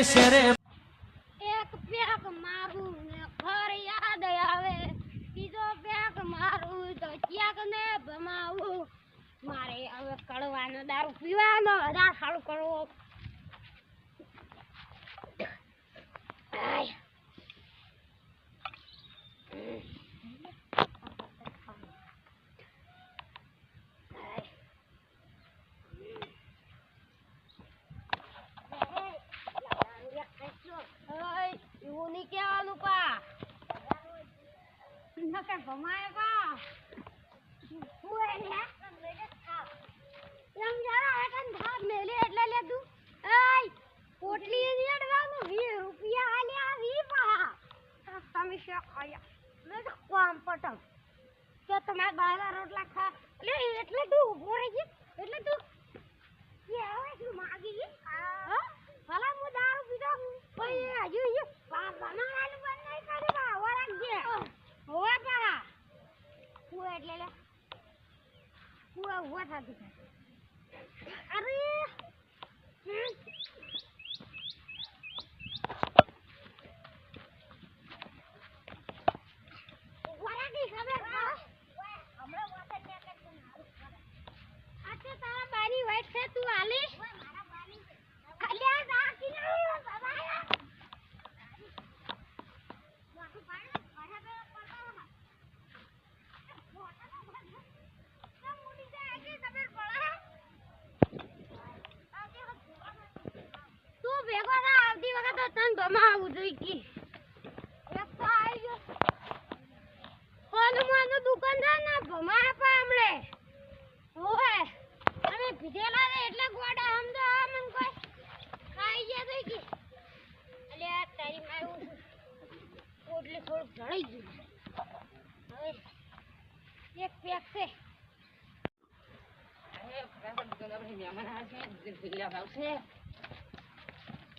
છે એક પેક મારું ને ઘર યાદ આવે. બીજો પેક મારું તો ક્યાંક ને ભમાવું? મારે હવે કડવાનો દારૂ પીવાનો વધારે સારું કરવો. આય. આય. ઓય, એવું નહીં કહેવાનું પા નકર ભમાય પા હું એને એમ જરા એકન ધાર મેલે એટલે લે તું. એય પોટલી ની અડવાનું 20 રૂપિયા આલ્યા વી પા તમે શું રોટલા ખા એટલે એટલે તું ઊભો રહી એટલે તું કે આવે તું માગી ગઈ હા? ભલા હું દારૂ પીધો? પછી હજુ બાર બા- બનાવવાનું બંધ નહીં કર્યું બા હવે રાખજે હવે પા હું એટલે લે હું ઊભા થતી અરે હમ. ઊભા રાખી ખબર પા આ તો તારા બાની વાઈટ છે તું આલી અલ્યા રાખી લે બાબા તું ભેગો થા આવતી વખત તને ભમાવું જોઈ કી ગયો. હનુમાનનું દુકાનદાર ના, ભમા આપા હમણે. ઓય અમે પીધેલા ને એટલે ગોડા આમ તો આમ ને કોઈ ખાઈ ગયા તો કે. અલ્યા તારી મારું પોટલી થોડુંક જણાઈ ગયું. હવે એક પેક છે. એટલે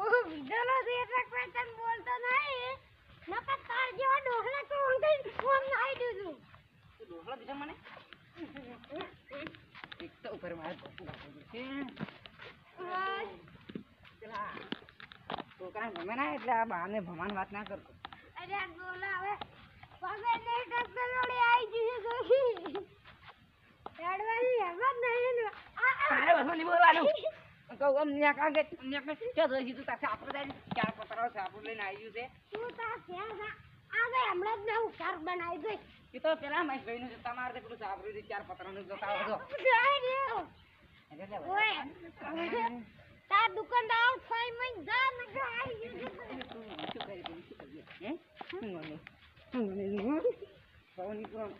ઓહો વિધેલો છે એટલે કોઈ તને બોલતો નહીં. નકર તાર જેવા ડોહલા તો ઊંઘી ફોન નાઈ દીધું. છોકરા ગમે ના એટલે આ બાને ભમાન વાત ના કરતો અરે આ ડોલા હવે પગે ને ડોક્ટર જોડે આવી ગયું છે. દોહી રડવાની હિંમત નહીં. આ નહીં બોલવાનું. કહું આમ ન્યા કાં કે ન્યા કાં ક્યાં રહી તું તારે આપણે જાય ચાર પતરાઓ સાપુર લઈને આવી ગયું છે તું તાર ત્યાં જા. આ ગઈ હમણાં જ હું કાર બનાવી દઈ એ તો પેલા મારી ભાઈ નું તમારે તો પેલું સાપરું છે ચાર પતરાનું જોતા વધારે. તાર દુકાનદાર ફાઈ મઈ જા ને આવી શું કરી દઉં? શું કરીએ? હે? શું મને? શું મને? શું? પવનની કોણ?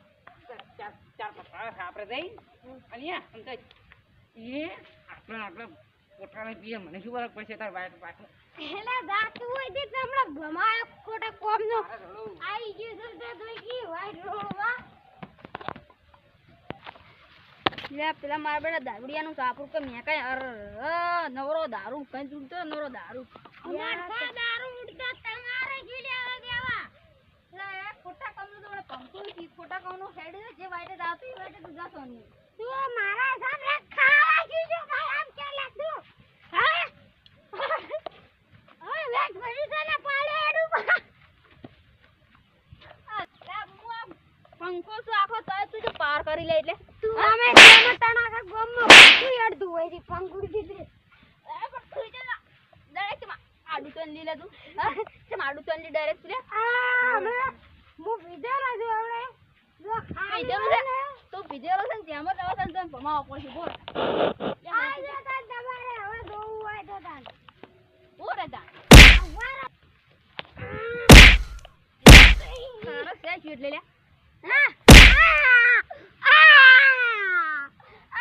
ચાર- ચાર પતરા આપણે જઈ અને યા આમ એ આપણે આપણે પોતાને પીએ મને શું ફરક પડશે તાર વાઈટ પાછો? એલા દાંત હોય તે તો હમણાં ભમાયો કોમનો. તારે થોડું આવી ગયું તો કી વાઈટ રોવા. લે પેલા મારા બેટા દારૂડિયાનું સાપરું કે મેં કઈ અર નવરો દારૂ કઈ ચૂંટતો નવરો દારૂ. અમાર દારૂ ઉડતા તમારે ગીલ્યા દેવા? લે ખોટા કામનું તો મને પંખો ખોટા કામનું હેડ જે વાઈટે દાતું એ તું જાતો નહીં તું મારા સામે ખાવા જીજો ભાઈ આમ કે લાગતું હા ઓય વેટ ભરી છે ને પાડે એડું આ, લે, હું આમ આખો તોય તું તો પાર કરી લે એટલે. તું અમે તેનો તણાકા ગમમાં તું અડધું હોય છે પંગુડી દીધી એ પણ તું જે ડાયરેક્ટમાં આડું તો તું? હા? ચમ આડું તો લી ડાયરેક્ટ લે? આ હમણાં હું પીધેલો છું હવે. જો ખાઈ પીધેલો છે? તું પીધેલો છે ને જ આવશે તને ભમાવો પડશે બોલ. આ જો તાન તમારે હવે હોય તો બોલ રે તા વારા. તારો છે એટલે લે હા આ આ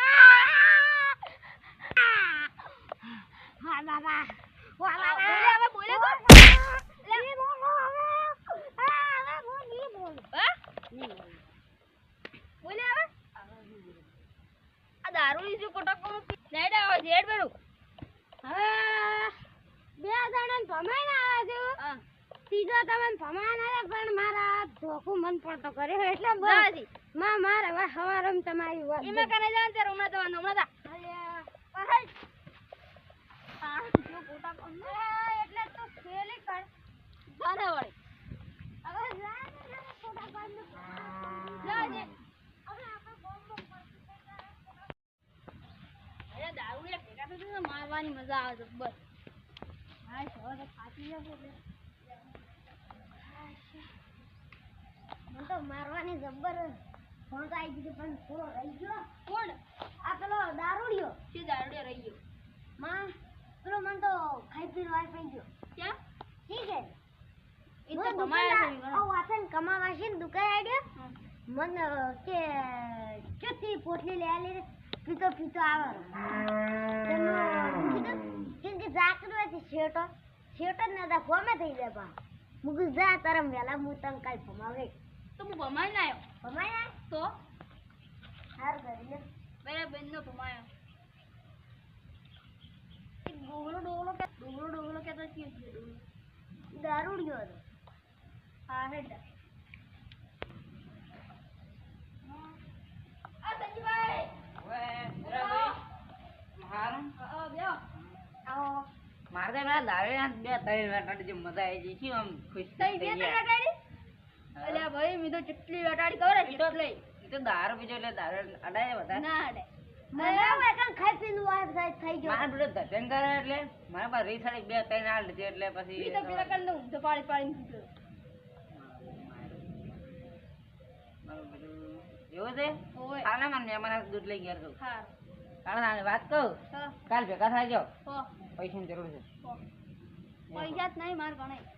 હા બાબા વાહ બોલે હવે બોલે બોલ. લે દારૂ જો કોટકોનું લેડ આવે છે હેડ બેરું હવે બે જણાને ભમાઈને આવ્યા છું હા ત્રીજો તમને ભમાન આવે પણ મારા ધોકું મન પડતો કર્યો એટલે બસ. માં મારે વા સવારમાં તમારી વાત એમાં કને જાન તો જો. એટલે તો ખેલી કર. જાને વળી હવે જા ને જા ને જાજે હવે આપણે બોમ્બ બોમ્બ અરે દારૂ ને ભેગા થતું મારવાની મજા આવે છે બસ. હા ખાતી જશે મને તો મારવાની જબ્બર ફોન તો આવી ગયું પણ થોડો રહી ગયો. કોણ? આ પેલો દારૂડિયો. શું દારૂડિયો રહી ગયો. માં પેલો મને તો ખાઈ પીને વાર પડી ગયો. ક્યાં? ઠીક છે. એ તો ઓ વાસણ કમાવા છે ને દુકાન આડ્યો. મને કે ચેતી પોટલી લે લે પીતો પીતો આવે. તેમાં કીધું કેમ કે જાકરો હતી શેટો શેટો જ નતા થઈ જાય પા મુકું જા તારમ વેલા હું તને કાલ ભમાવે? તો મુ ભમાઈ નાયો ભમાયા? તો? હાર કરી લે બેન બેનનો ભમાયો. ડોગળો ડોગલો કે ડોગળો ડોગળો કે તો ડોગલો દારૂડિયો હતો હા હેડ આ સંજીભાઈ હવે બરાબર હારું હા બેહો આવો મારે તો બે ત્રણ વેટાડી જે મજા આવી ગઈ. શું આમ ખુશ થઈ બે ગયા. ત્રણ અટાડી? અલ્યા ભાઈ મેં તો ચટલી અટાડી ખબર ચટલી ઈ તો દારૂ પીજો એટલે દારૂ અડાય બધા. ના અડે મને હવે ખાઈ પીને વાય સાહેબ થઈ ગયો. મારા પેલો ધધન કરે એટલે? મારા પાસે રીસાડી બે ત્રણ આ લીધી એટલે પછી મેં તો પેલા કરી દઉં તો પાડી એવું છે? ઓય મને મહેમાન દૂધ લઈ ગયા હા. કાલે વાત કહું? કાલ ભેગા થાય જાઓ હો. પૈસાની જરૂર છે. પૈસા જ નહીં માર ગણાય